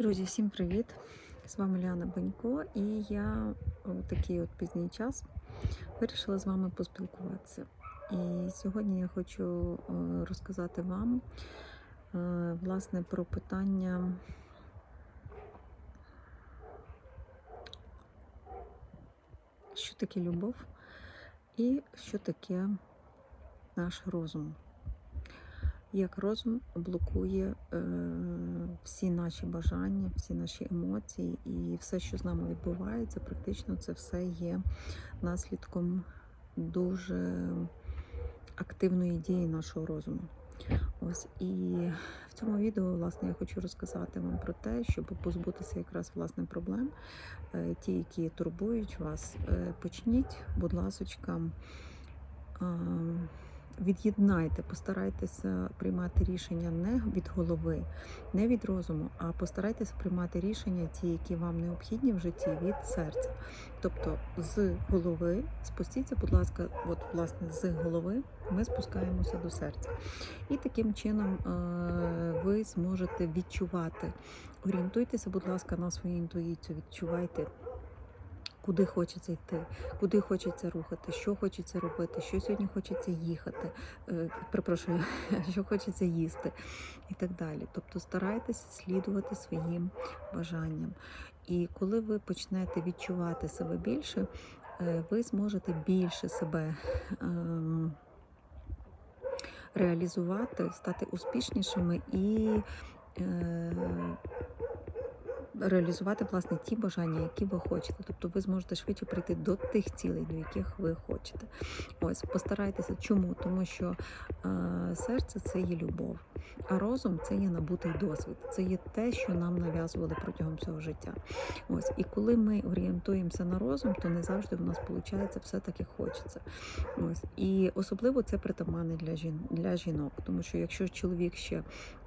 Друзі, всім привіт! З вами Ліана Банько, і я у такий от пізній час вирішила з вами поспілкуватися. І сьогодні я хочу розказати вам е, власне про питання що таке любов і що таке наш розум. Як розум блокує е, всі наші бажання, всі наші емоції, і все, що з нами відбувається, практично це все є наслідком дуже активної дії нашого розуму. Ось і в цьому відео, власне, я хочу розказати вам про те, щоб позбутися якраз власне проблем, е, ті, які турбують вас. Е, почніть, будь ласочка. Від'єднайте, постарайтеся приймати рішення не від голови, не від розуму, а постарайтеся приймати рішення, ті, які вам необхідні в житті, від серця. Тобто з голови спустіться, будь ласка, от власне з голови ми спускаємося до серця. І таким чином е, ви зможете відчувати. Орієнтуйтеся, будь ласка, на свою інтуїцію, відчувайте куди хочеться йти, куди хочеться рухати, що хочеться робити, що сьогодні хочеться їхати, е, перепрошую, що хочеться їсти і так далі. Тобто старайтеся слідувати своїм бажанням. І коли ви почнете відчувати себе більше, е, ви зможете більше себе. Ем, реалізувати, стати успішнішими і е, реалізувати власне ті бажання, які ви хочете. Тобто ви зможете швидше прийти до тих цілей, до яких ви хочете. Ось постарайтеся. Чому? Тому що е, серце це є любов, а розум це є набутий досвід. Це є те, що нам нав'язували протягом всього життя. Ось і коли ми орієнтуємося на розум, то не завжди в нас виходить все так, як хочеться. Ось і особливо це притаманне для жін для жінок, тому що якщо чоловік ще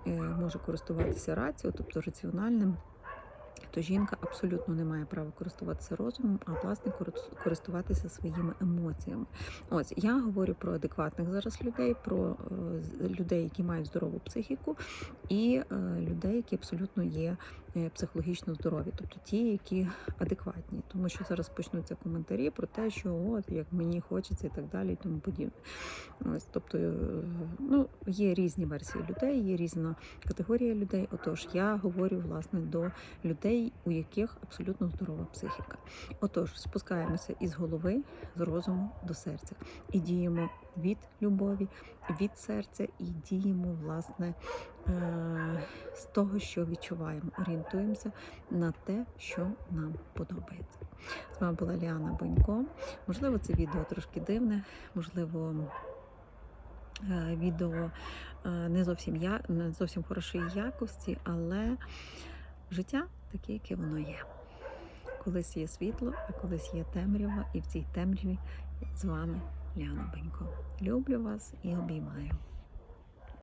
е, може користуватися раціо, тобто раціональним то жінка абсолютно не має права користуватися розумом, а власне користуватися своїми емоціями. Ось я говорю про адекватних зараз людей, про е, людей, які мають здорову психіку, і е, людей, які абсолютно є е, психологічно здорові, тобто ті, які адекватні, тому що зараз почнуться коментарі про те, що от як мені хочеться і так далі, і тому подібне. Ось, тобто, ну є різні версії людей, є різна категорія людей. Отож, я говорю власне до людей у яких абсолютно здорова психіка. Отож, спускаємося із голови, з розуму до серця і діємо від любові, від серця, і діємо, власне, е, з того, що відчуваємо. Орієнтуємося на те, що нам подобається. З вами була Ліана Бонько. Можливо, це відео трошки дивне, можливо. Е, відео е, не зовсім я не зовсім хорошої якості, але життя таке, яке воно є. Колись є світло, а колись є темрява, і в цій темряві з вами Ляна Бенько. Люблю вас і обіймаю.